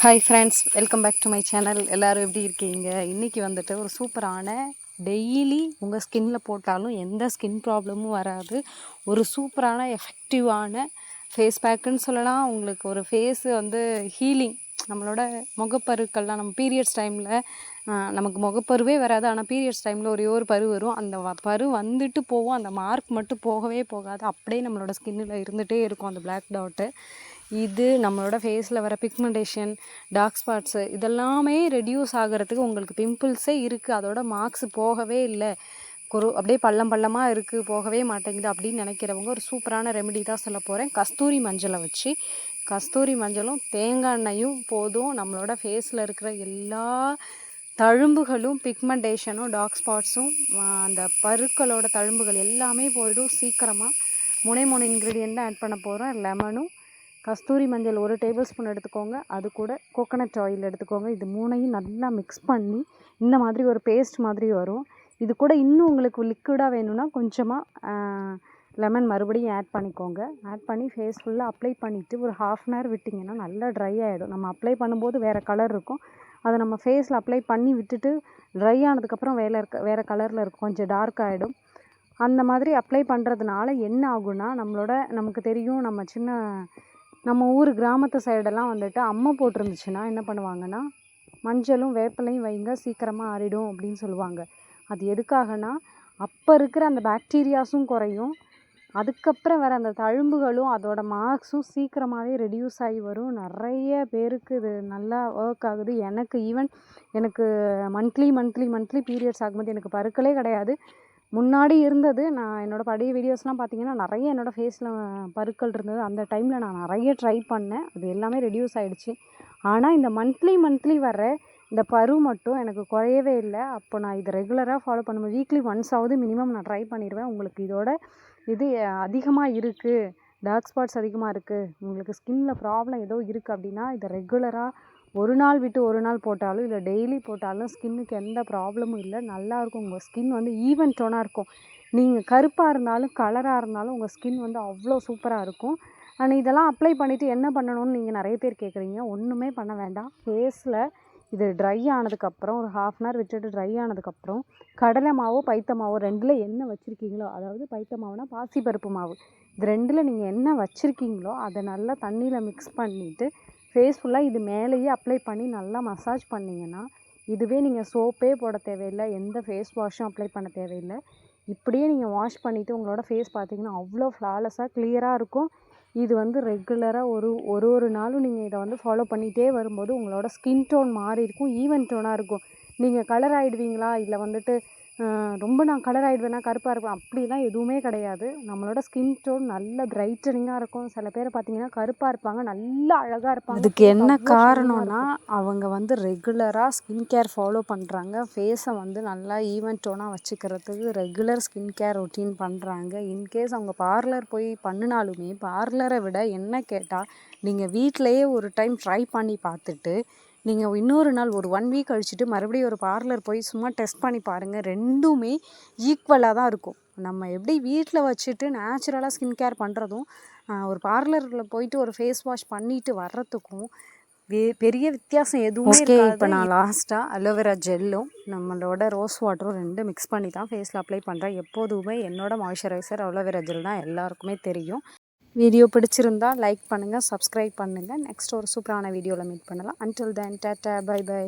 Hi friends welcome back to my channel எல்லோரும் எப்படி இருக்கீங்க? இன்றைக்கி வந்துட்டு ஒரு சூப்பரான டெய்லி உங்கள் ஸ்கின்ல போட்டாலும் எந்த ஸ்கின் ப்ராப்ளமும் வராது. ஒரு சூப்பரான எஃபெக்டிவான ஃபேஸ் பேக்குன்னு சொல்லலாம். உங்களுக்கு ஒரு ஃபேஸு வந்து ஹீலிங் நம்மளோட முகப்பருக்கள்லாம் நம்ம பீரியட்ஸ் டைமில் நமக்கு முகப்பருவே வராது. ஆனால் பீரியட்ஸ் டைமில் ஒரே ஒரு பரு வரும். அந்த வ- பரு வந்துட்டு போகும். அந்த மார்க் மட்டும் போகவே போகாது. அப்படியே நம்மளோட ஸ்கின்னில் இருந்துகிட்டே இருக்கும் அந்த பிளாக் டாட்டு இது நம்மளோட ஃபேஸில் வர பிக்மெண்டேஷன் டார்க் ஸ்பாட்ஸு இதெல்லாமே ரெடியூஸ் ஆகிறதுக்கு உங்களுக்கு பிம்பிள்ஸே இருக்குது அதோட மார்க்ஸ் போகவே இல்லை. குரு அப்படியே பள்ளம் பள்ளமாக இருக்குது போகவே மாட்டேங்குது அப்படின்னு நினைக்கிறவங்க ஒரு சூப்பரான ரெமெடி தான் சொல்ல போகிறேன் கஸ்தூரி மஞ்சளை வச்சு கஸ்தூரி மஞ்சளும் தேங்காய் எண்ணெயும் போதும். நம்மளோட ஃபேஸில் இருக்கிற எல்லா தழும்புகளும் பிக்மெண்டேஷனும் டார்க் ஸ்பாட்ஸும் அந்த பருக்களோட தழும்புகள் எல்லாமே போயிடும் சீக்கிரமாக முனை மூணு இன்க்ரீடியண்ட் தான் ஆட் பண்ண போகிறோம் லெமனும் கஸ்தூரி மஞ்சள் ஒரு டேபிள் ஸ்பூன் எடுத்துக்கோங்க. அது கூட கோகனட் ஆயில் எடுத்துக்கோங்க. இது மூணையும் நல்லா மிக்ஸ் பண்ணி இந்த மாதிரி ஒரு பேஸ்ட் மாதிரி வரும். இது கூட இன்னும் உங்களுக்கு லிக்விடாக வேணும்னா கொஞ்சமாக லெமன் மறுபடியும் ஆட் பண்ணிக்கோங்க. ஆட் பண்ணி ஃபேஸ் ஃபுல்லாக அப்ளை பண்ணிவிட்டு ஒரு ஹாஃப் அன் ஹவர் விட்டிங்கன்னா நல்லா ட்ரை ஆகிடும் நம்ம அப்ளை பண்ணும்போது வேறு கலர் இருக்கும். அதை நம்ம ஃபேஸில் அப்ளை பண்ணி விட்டுட்டு ட்ரை ஆனதுக்கப்புறம் வேலை இருக்க வேறு கலரில் இருக்கும். கொஞ்சம் டார்க் ஆகிடும் அந்த மாதிரி அப்ளை பண்ணுறதுனால என்ன ஆகும்னா நம்மளோட நமக்கு தெரியும் நம்ம சின்ன நம்ம ஊர் கிராமத்து சைடெல்லாம் வந்துட்டு அம்மை போட்டிருந்துச்சுன்னா என்ன பண்ணுவாங்கன்னா மஞ்சளும் வேப்பிலையும் வைங்க சீக்கிரமாக ஆறிடும் அப்படின்னு சொல்லுவாங்க. அது எதுக்காகனா அப்போ இருக்கிற அந்த பாக்டீரியாஸும் குறையும். அதுக்கப்புறம் வர அந்த தழும்புகளும் அதோட மார்க்ஸும் சீக்கிரமாகவே ரெடியூஸ் ஆகி வரும். நிறைய பேருக்கு இது நல்லா ஒர்க் ஆகுது. எனக்கு ஈவன் எனக்கு மந்த்லி மந்த்லி மந்த்லி பீரியட்ஸ் ஆகும்போது எனக்கு பருக்களே கிடையாது. முன்னாடி இருந்தது. நான் என்னோடய பழைய வீடியோஸ்லாம் பார்த்தீங்கன்னா நிறைய என்னோடய ஃபேஸில் பருக்கள் இருந்தது. அந்த டைமில் நான் நிறைய ட்ரை பண்ணேன். அது எல்லாமே ரெடியூஸ் ஆகிடுச்சு ஆனால் இந்த மந்த்லி மந்த்லி வர இந்த பரு மட்டும் எனக்கு குறையவே இல்லை. அப்போ நான் இதை ரெகுலராக ஃபாலோ பண்ணுவேன் வீக்லி ஒன்ஸ் ஆகுது மினிமம் நான் ட்ரை பண்ணிடுவேன். உங்களுக்கு இதோட இது அதிகமாக இருக்குது டார்க் ஸ்பாட்ஸ் அதிகமாக இருக்குது உங்களுக்கு ஸ்கின்னில் ப்ராப்ளம் ஏதோ இருக்குது அப்படின்னா இதை ரெகுலராக ஒரு நாள் விட்டு ஒரு நாள் போட்டாலும் இல்லை டெய்லி போட்டாலும் ஸ்கின்னுக்கு எந்த ப்ராப்ளமும் இல்லை. நல்லாயிருக்கும் உங்கள் ஸ்கின் வந்து ஈவன் டோனாக இருக்கும். நீங்கள் கருப்பாக இருந்தாலும் கலராக இருந்தாலும் உங்கள் ஸ்கின் வந்து அவ்வளோ சூப்பராக இருக்கும். அண்ட் இதெல்லாம் அப்ளை பண்ணிவிட்டு என்ன பண்ணணும்னு நீங்கள் நிறைய பேர் கேட்குறீங்க ஒன்றுமே பண்ண வேண்டாம். ஃபேஸில் இது ட்ரை ஆனதுக்கப்புறம் ஒரு ஹாஃப் அன் ஹவர் விட்டுட்டு ட்ரை ஆனதுக்கப்புறம் கடலை மாவோ பைத்த மாவோ ரெண்டில் என்ன வச்சுருக்கீங்களோ அதாவது பைத்த மாவுனா பாசிப்பருப்பு மாவு. இது ரெண்டில் நீங்கள் என்ன வச்சுருக்கீங்களோ அதை நல்லா தண்ணியில் மிக்ஸ் பண்ணிவிட்டு ஃபேஸ் ஃபுல்லாக இது மேலேயே அப்ளை பண்ணி நல்லா மசாஜ் பண்ணிங்கன்னா இதுவே நீங்கள் சோப்பே போட தேவையில்லை எந்த ஃபேஸ் வாஷும் அப்ளை பண்ண தேவையில்லை. இப்படியே நீங்கள் வாஷ் பண்ணிவிட்டு உங்களோட ஃபேஸ் பார்த்தீங்கன்னா அவ்வளோ ஃப்ளாலெஸ்ஸாக கிளியராக இருக்கும். இது வந்து ரெகுலராக ஒரு ஒரு ஒரு நாளும் நீங்கள் இதை வந்து ஃபாலோ பண்ணிகிட்டே வரும்போது உங்களோட ஸ்கின் டோன் மாறி இருக்கும் ஈவன் டோனாக இருக்கும். நீங்கள் கலர் ஆகிடுவீங்களா இதில் வந்துட்டு ரொம்ப நான் கலர் ஆகிடுவேனா கருப்பாக இருப்பேன் அப்படிலாம் எதுவுமே கிடையாது. நம்மளோட ஸ்கின் டோன் நல்ல பிரைட்டனிங்காக இருக்கும். சில பேர் பார்த்தீங்கன்னா கருப்பாக இருப்பாங்க. நல்லா அழகாக இருப்பாங்க. அதுக்கு என்ன காரணம்னா. அவங்க வந்து ரெகுலராக ஸ்கின் கேர் ஃபாலோ பண்ணுறாங்க ஃபேஸை வந்து நல்லா ஈவன் டோனாக வச்சுக்கிறதுக்கு ரெகுலர் ஸ்கின் கேர் ரொட்டீன் பண்ணுறாங்க இன்கேஸ் அவங்க பார்லர் போய் பண்ணினாலுமே பார்லரை விட என்ன கேட்டால் நீங்கள் வீட்டிலையே ஒரு டைம் ட்ரை பண்ணி பார்த்துட்டு நீங்கள் இன்னொரு நாள் ஒரு ஒன் வீக் கழிச்சுட்டு மறுபடியும் ஒரு பார்லர் போய் சும்மா டெஸ்ட் பண்ணி பாருங்கள் ரெண்டுமே ஈக்குவலாக தான் இருக்கும். நம்ம எப்படி வீட்டில் வச்சுட்டு நேச்சுரலாக ஸ்கின் கேர் பண்ணுறதும் ஒரு பார்லரில் போயிட்டு ஒரு ஃபேஸ் வாஷ் பண்ணிட்டு வர்றதுக்கும் பெரிய வித்தியாசம் எதுவுமே ஓகே இப்போ நான் லாஸ்ட்டாக அலோவேரா ஜெல்லும் நம்மளோட ரோஸ் வாட்டரும் ரெண்டும் மிக்ஸ் பண்ணி தான் ஃபேஸில் அப்ளை பண்ணுறேன் எப்போதுமே என்னோட மாய்ஸ்சரைசர் அலோவேரா ஜெல் தான் எல்லாருக்குமே தெரியும். வீடியோ பிடிச்சிருந்தால் லைக் பண்ணுங்கள் சப்ஸ்கிரைப் பண்ணுங்கள் நெக்ஸ்ட் ஒரு சூப்பரான வீடியோவில் மீட் பண்ணலாம். Until then tata bye bye